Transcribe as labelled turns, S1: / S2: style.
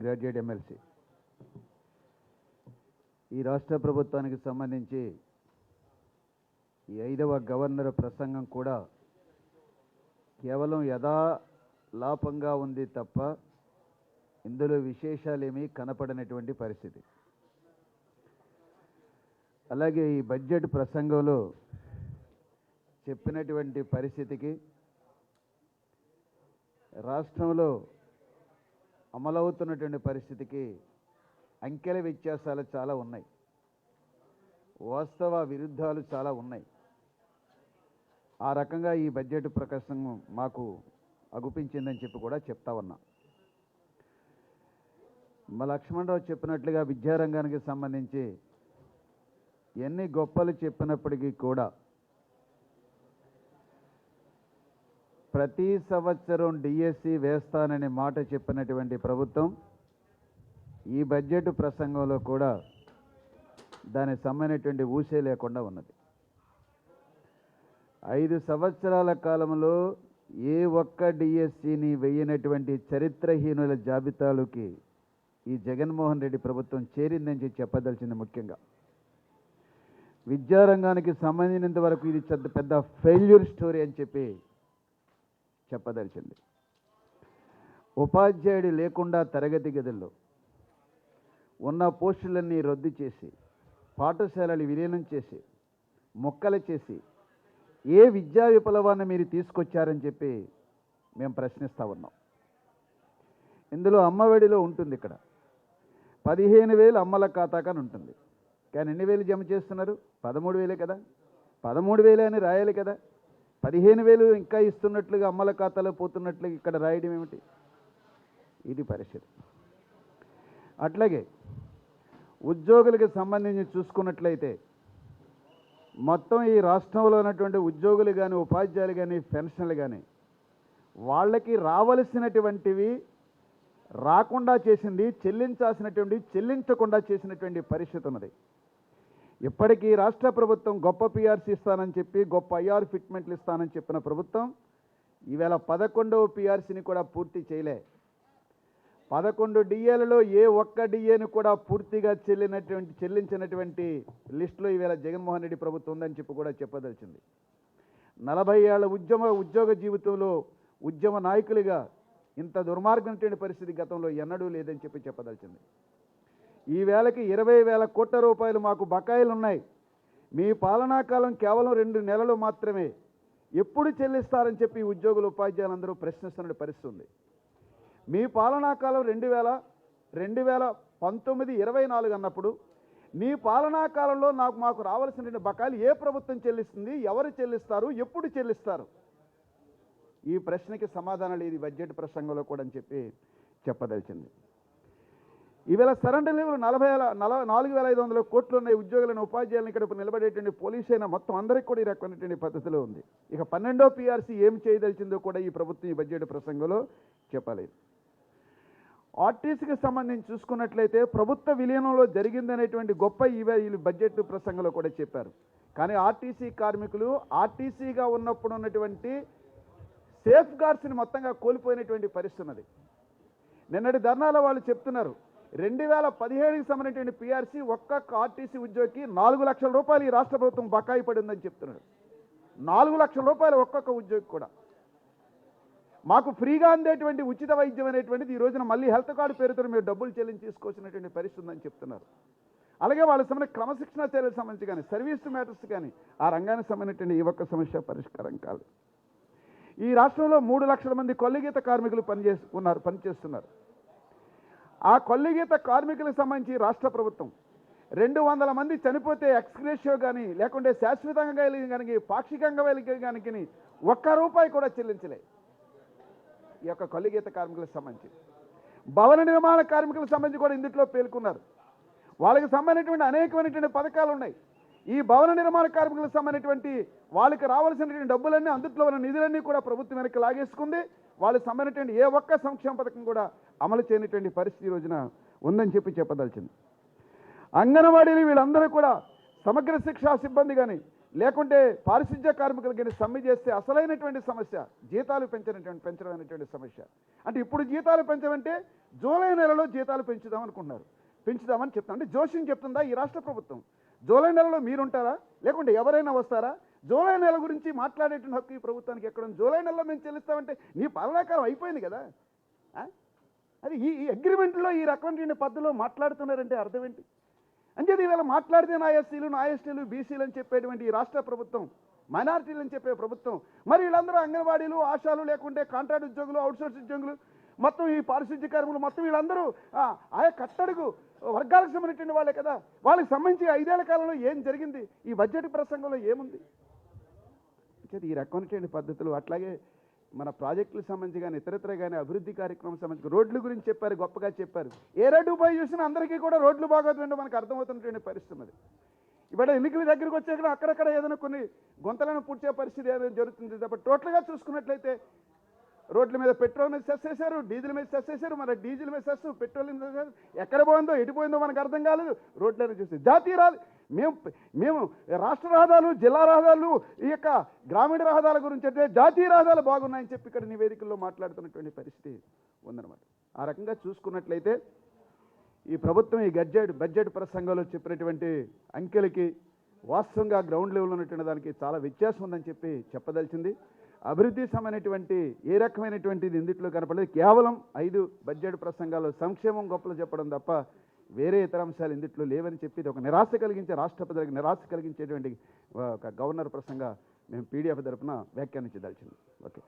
S1: Graduate MLC. ఈ రాష్ట్ర ప్రభుత్వానికి సంబంధించి ఈ ఐదవ గవర్నర్ ప్రసంగం కూడా కేవలం యథాలాపంగా ఉంది తప్ప ఇందులో విశేషాలేమీ కనపడనటువంటి పరిస్థితి. అలాగే ఈ బడ్జెట్ ప్రసంగంలో చెప్పినటువంటి పరిస్థితికి రాష్ట్రంలో అమలవుతున్నటువంటి పరిస్థితికి అంకెల వ్యత్యాసాలు చాలా ఉన్నాయి. వాస్తవ విరుద్ధాలు చాలా ఉన్నాయి. ఆ రకంగా ఈ బడ్జెట్ ప్రకాశం మాకు అగుపించిందని చెప్పి కూడా చెప్తా ఉన్నా. మా లక్ష్మణరావు చెప్పినట్లుగా విద్యారంగానికి సంబంధించి ఎన్ని గొప్పలు చెప్పినప్పటికీ కూడా ప్రతి సంవత్సరం డిఎస్సి వేస్తానని మాట చెప్పినటువంటి ప్రభుత్వం ఈ బడ్జెట్ ప్రసంగంలో కూడా దానికి సంబంధించినటువంటి ఊసే లేకుండా ఉన్నది. ఐదు సంవత్సరాల కాలంలో ఏ ఒక్క డిఎస్సిని వెయ్యనటువంటి చరిత్రహీనుల జాబితాలోకి ఈ జగన్మోహన్ రెడ్డి ప్రభుత్వం చేరిందని చెప్పి చెప్పదలిచింది ముఖ్యంగా. విద్యారంగానికి సంబంధించినంత వరకు ఇది పెద్ద ఫెయిల్యూర్ స్టోరీ అని చెప్పి చెప్పదలిచింది. ఉపాధ్యాయుడు లేకుండా తరగతి గదుల్లో ఉన్న పోస్టులన్నీ రద్దు చేసి పాఠశాలలు విలీనం చేసి మొక్కలు చేసి ఏ విద్యా విప్లవాన్ని మీరు తీసుకొచ్చారని చెప్పి మేము ప్రశ్నిస్తూ ఉన్నాం. ఇందులో అమ్మఒడిలో ఉంటుంది ఇక్కడ. పదిహేను వేలు అమ్మల ఖాతాకని ఉంటుంది. కానీ ఎన్ని వేలు జమ చేస్తున్నారు? పదమూడు వేలే కదా? పదమూడు వేలే అని రాయాలి కదా? పదిహేను వేలు ఇంకా ఇస్తున్నట్లుగా అమ్మల ఖాతాలో పోతున్నట్లుగా ఇక్కడ రాయడం ఏమిటి? ఇది పరిస్థితి అట్లాగే ఉద్యోగులకు సంబంధించి చూసుకున్నట్లయితే మొత్తం ఈ రాష్ట్రంలో ఉన్నటువంటి ఉద్యోగులు కానీ ఉపాధ్యాయులు కానీ పెన్షన్లు కానీ వాళ్ళకి రావలసినటువంటివి రాకుండా చేసింది చెల్లించాల్సినటువంటి చెల్లించకుండా చేసినటువంటి పరిస్థితి ఉన్నది. ఇప్పటికీ రాష్ట్ర ప్రభుత్వం గొప్ప పిఆర్సీ ఇస్తానని చెప్పి గొప్ప ఐఆర్ ఫిట్మెంట్లు ఇస్తానని చెప్పిన ప్రభుత్వం ఈవేళ పదకొండవ పిఆర్సీని కూడా పూర్తి చేయలే. పదకొండు డిఏలలో ఏ ఒక్క డిఏని కూడా పూర్తిగా చెల్లినటువంటి చెల్లించినటువంటి లిస్టులో ఈవేళ జగన్మోహన్ రెడ్డి ప్రభుత్వం ఉందని చెప్పి కూడా చెప్పదలిచింది. నలభై ఏళ్ళ ఉద్యమ ఉద్యోగ జీవితంలో ఉద్యమ నాయకులుగా ఇంత దుర్మార్గమైనటువంటి పరిస్థితి గతంలో ఎన్నడూ లేదని చెప్పి చెప్పదలిచింది. ఈ వేళకి ఇరవై వేల కోట్ల రూపాయలు మాకు బకాయిలు ఉన్నాయి మీ పాలనా కాలం కేవలం రెండు నెలలు మాత్రమే. ఎప్పుడు చెల్లిస్తారని చెప్పి ఉద్యోగులు ఉపాధ్యాయులందరూ ప్రశ్నిస్తున్న పరిస్థితి ఉంది మీ పాలనా కాలం రెండు వేల రెండు వేల పంతొమ్మిది ఇరవై నాలుగు అన్నప్పుడు మీ పాలనా కాలంలో నాకు మాకు రావాల్సిన బకాయిలు ఏ ప్రభుత్వం చెల్లిస్తుంది ఎవరు చెల్లిస్తారు ఎప్పుడు చెల్లిస్తారు? ఈ ప్రశ్నకి సమాధానం లేదు బడ్జెట్ ప్రసంగంలో కూడా అని చెప్పి చెప్పదలిచింది. ఈవేళ సరెండర్ లెవెల్ నలభై వేల నాలుగు వేల ఐదు వందల కోట్లు ఉన్న ఉద్యోగులను ఉపాధ్యాయులను ఇక్కడ నిలబడేటువంటి పోలీస్ అయినా మొత్తం అందరికీ కూడా ఈ రకమైనటువంటి పద్ధతిలో ఉంది. ఇక పన్నెండో పీఆర్సీ ఏం చేయదలిచిందో కూడా ఈ ప్రభుత్వం ఈ బడ్జెట్ ప్రసంగంలో చెప్పలేదు. ఆర్టీసీకి సంబంధించి చూసుకున్నట్లయితే ప్రభుత్వ విలీనంలో జరిగిందనేటువంటి గొప్ప ఈవే ఈ బడ్జెట్ ప్రసంగంలో కూడా చెప్పారు. కానీ ఆర్టీసీ కార్మికులు ఆర్టీసీగా ఉన్నప్పుడు ఉన్నటువంటి సేఫ్ గార్డ్స్ని మొత్తంగా కోల్పోయినటువంటి పరిస్థితి ఉన్నది. నిన్నటి ధర్నాలో వాళ్ళు చెప్తున్నారు. రెండు వేల పదిహేడుకి సంబంధించిన పిఆర్సీ ఒక్కొక్క ఆర్టీసీ ఉద్యోగికి నాలుగు లక్షల రూపాయలు ఈ రాష్ట్ర ప్రభుత్వం బకాయి పడిందని చెప్తున్నాడు నాలుగు లక్షల రూపాయలు ఒక్కొక్క ఉద్యోగి కూడా. మాకు ఫ్రీగా అందేటువంటి ఉచిత వైద్యం అనేటువంటిది ఈ రోజున మళ్ళీ హెల్త్ కార్డు పేరుతో మీరు డబ్బులు చెల్లించి తీసుకోవాల్సినటువంటి పరిస్థితి ఉందని చెప్తున్నారు. అలాగే వాళ్ళ సంబంధించిన క్రమశిక్షణ చర్యలకు సంబంధించి కానీ సర్వీస్ మ్యాటర్స్ కానీ ఆ రంగానికి సంబంధించిన ఈ ఒక్క సమస్య పరిష్కారం కాదు. ఈ రాష్ట్రంలో మూడు లక్షల మంది కొల్లిగీత కార్మికులు పనిచేస్తున్నారు పనిచేస్తున్నారు. ఆ కొల్లిగీత కార్మికులకు సంబంధించి రాష్ట్ర ప్రభుత్వం. రెండు వందల మంది చనిపోతే ఎక్స్గ్రేషియో కానీ లేకుంటే శాశ్వతంగా కానీ పాక్షికంగా కానీ ఒక్క రూపాయి కూడా చెల్లించలే. ఈ యొక్క కొల్లిగీత కార్మికులకు సంబంధించి. భవన నిర్మాణ కార్మికులకు సంబంధించి కూడా ఇందుట్లో పేర్కొన్నారు. వాళ్ళకి సంబంధించినటువంటి అనేకమైనటువంటి పథకాలు ఉన్నాయి. ఈ భవన నిర్మాణ కార్మికులకు సంబంధించినటువంటి వాళ్ళకి రావాల్సినటువంటి డబ్బులన్నీ అందుట్లో ఉన్న నిధులన్నీ కూడా ప్రభుత్వం వెనక్కి లాగేసుకుంది. వాళ్ళు సంబంధించినటువంటి ఏ ఒక్క సంక్షేమ పథకం కూడా అమలు చేయనటువంటి పరిస్థితి ఈ రోజున ఉందని చెప్పి చెప్పదలిచింది. అంగన్వాడీలు వీళ్ళందరూ కూడా సమగ్ర శిక్షా సిబ్బంది కానీ లేకుంటే పారిశుధ్య కానీ సమ్మె చేస్తే అసలైనటువంటి సమస్య జీతాలు పెంచినటువంటి పెంచడం అనేటువంటి సమస్య. అంటే ఇప్పుడు జీతాలు పెంచమంటే జూలై నెలలో జీతాలు పెంచుదాం అనుకుంటున్నారు. పెంచుదామని చెప్తాం అంటే జోషిని చెప్తుందా ఈ రాష్ట్ర ప్రభుత్వం? జూలై నెలలో మీరుంటారా? లేకుంటే ఎవరైనా వస్తారా? జూలై నెల గురించి మాట్లాడేటువంటి హక్కు ఈ ప్రభుత్వానికి ఎక్కడ జూలై నెలలో మేము చెల్లిస్తామంటే నీ పాలనాకాలం అయిపోయింది కదా. అది ఈ ఈ అగ్రిమెంట్లో ఈ రకమైన పద్ధతిలో మాట్లాడుతున్నారంటే అర్థం ఏంటి? అంచేది ఈవేళ మాట్లాడితే నా ఎస్సీలు నా ఎస్టీలు బీసీలు అని చెప్పేటువంటి ఈ రాష్ట్ర ప్రభుత్వం మైనారిటీలు అని చెప్పే ప్రభుత్వం మరి వీళ్ళందరూ అంగన్వాడీలు ఆశాలు లేకుంటే కాంట్రాక్ట్ ఉద్యోగులు అవుట్సోర్స్ ఉద్యోగులు మొత్తం ఈ పారిశుద్ధ్య కార్మికులు మొత్తం వీళ్ళందరూ ఆ, ఆయా కట్టడుగు వర్గాలకు సంబంధించిన వాళ్ళే కదా. వాళ్ళకి సంబంధించి ఐదేళ్ళ కాలంలో ఏం జరిగింది? ఈ బడ్జెట్ ప్రసంగంలో ఏముంది? అంచేది ఈ రకమైనటువంటి పద్ధతులు అట్లాగే మన ప్రాజెక్టులకు సంబంధించి కానీ ఇతరత్ర కానీ అభివృద్ధి కార్యక్రమం సంబంధించి రోడ్ల గురించి చెప్పారు గొప్పగా చెప్పారు. ఏ రోడ్డు పోయి చూసినా అందరికీ కూడా రోడ్లు బాగోతుంటే మనకు అర్థమవుతున్నటువంటి పరిస్థితి అది ఇవాళ ఎన్నికల దగ్గరికి వచ్చాక అక్కడక్కడ ఏదైనా కొన్ని గుంతలను పూడ్చే పరిస్థితి ఏదైనా జరుగుతుంది తప్ప టోటల్గా చూసుకున్నట్లయితే రోడ్ల మీద పెట్రోల్ మీద సెస్ చేశారు డీజిల్ మీద సెస్ చేశారు మన డీజిల్ మీద సెస్ పెట్రోల్ మీద సెస్ ఎక్కడ పోయిందో ఎటు పోయిందో మనకు అర్థం కాలేదు రోడ్లను చూస్తే జాతీయ రాదు మేము మేము రాష్ట్ర రహదారులు జిల్లా రహదారులు ఈ యొక్క గ్రామీణ రహదారుల గురించి అయితే జాతీయ రహదారులు బాగున్నాయని చెప్పి ఇక్కడ నివేదికల్లో మాట్లాడుతున్నటువంటి పరిస్థితి ఉందన్నమాట. ఆ రకంగా చూసుకున్నట్లయితే ఈ ప్రభుత్వం ఈ బడ్జెట్ బడ్జెట్ ప్రసంగంలో చెప్పినటువంటి అంకెలకి వాస్తవంగా గ్రౌండ్ లెవెల్ ఉన్నటువంటి దానికి చాలా వ్యత్యాసం ఉందని చెప్పి చెప్పదలిచింది. అభివృద్ధి సమైనటువంటి ఏ రకమైనటువంటిది ఇందుట్లో కనపడలేదు. కేవలం ఐదు బడ్జెట్ ప్రసంగాలు సంక్షేమం గొప్పలు చెప్పడం తప్ప వేరే ఇతర అంశాలు ఇందుట్లో లేవని చెప్పి ఇది ఒక నిరాశ కలిగించే రాష్ట్ర ప్రజలకు నిరాశ కలిగించేటువంటి ఒక గవర్నర్ ప్రసంగ మేము పీడిఎఫ్ తరఫున వ్యాఖ్యానించదలిచింది. ఓకే.